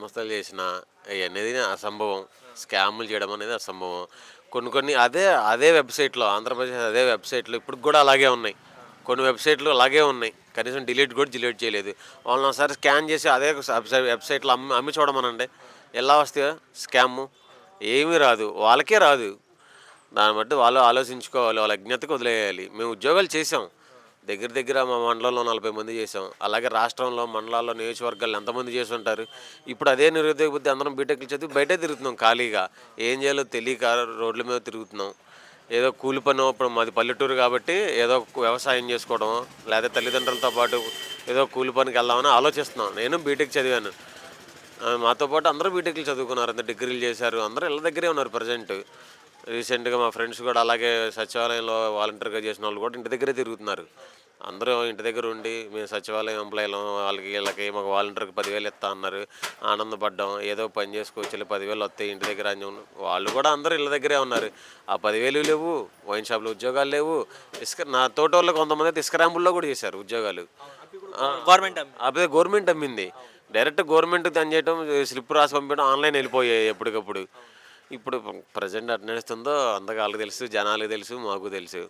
సంస్థలు చేసిన అనేది అసంభవం. స్కాములు చేయడం అనేది అసంభవం. కొన్ని కొన్ని అదే అదే వెబ్సైట్లో ఆంధ్రప్రదేశ్ అదే వెబ్సైట్లో ఇప్పుడు కూడా అలాగే ఉన్నాయి. కొన్ని వెబ్సైట్లు అలాగే ఉన్నాయి. కనీసం డిలీట్ కూడా డిలీట్ చేయలేదు. వాళ్ళని ఒకసారి స్కాన్ చేసి అదే వెబ్సైట్ వెబ్సైట్లో అమ్మి అమ్మి చూడమనండి. ఎలా వస్తాయో? స్కాము. ఏమీ రాదు. వాళ్ళకే రాదు. దాన్ని బట్టి వాళ్ళు ఆలోచించుకోవాలి. వాళ్ళ అజ్ఞతకు వదిలేయాలి. మేము ఉద్యోగాలు చేసాం దగ్గర దగ్గర మా మండలంలో నలభై మంది చేసాం. అలాగే రాష్ట్రంలో మండలాల్లో నియోజకవర్గాలు ఎంతమంది చేసి ఉంటారు? ఇప్పుడు అదే నిరుద్యోగ బుద్ధి అందరం బీటెక్లు చదివి బయటే తిరుగుతున్నాం ఖాళీగా. ఏం చేయాలో తెలియక రోడ్ల మీద తిరుగుతున్నాం. ఏదో కూలి పని ఇప్పుడు మాది పల్లెటూరు కాబట్టి ఏదో వ్యవసాయం చేసుకోవడం లేదా తల్లిదండ్రులతో పాటు ఏదో కూలి పనికి వెళ్దామని ఆలోచిస్తున్నాం. నేను బీటెక్ చదివాను. మాతో పాటు అందరూ బీటెక్లు చదువుకున్నారు. అంత డిగ్రీలు చేశారు. అందరూ ఇళ్ళ దగ్గరే ఉన్నారు ప్రజెంట్. రీసెంట్గా మా ఫ్రెండ్స్ కూడా అలాగే సచివాలయంలో వాలంటీర్గా చేసిన వాళ్ళు కూడా ఇంటి దగ్గరే తిరుగుతున్నారు. అందరూ ఇంటి దగ్గర ఉండి మేము సచివాలయం ఎంప్లాయీలం వాళ్ళకి వీళ్ళకి మాకు వాలంటీర్కి పదివేలు ఇస్తా అన్నారు. ఆనందపడ్డాం. ఏదో పని చేసుకోవచ్చు పదివేలు వస్తాయి ఇంటి దగ్గర అని. వాళ్ళు కూడా అందరూ ఇళ్ళ దగ్గరే ఉన్నారు. ఆ పదివేలు లేవు వైన్ షాప్లో ఉద్యోగాలు లేవు. ఇసుక నా తోట వాళ్ళు కొంతమంది ఇసుక ర్యాంపుల్లో కూడా చేశారు ఉద్యోగాలు. గవర్నమెంట్ అదే గవర్నమెంట్ అమ్మింది. డైరెక్ట్ గవర్నమెంట్ దాని చేయడం స్లిప్ రాసి పంపించడం ఆన్లైన్ వెళ్ళిపోయాయి ఎప్పటికప్పుడు. ఇప్పుడు ప్రజెంట్ అటు నడుస్తుందో అందరికి వాళ్ళకి తెలుసు జనాలకు తెలుసు మాకు తెలుసు.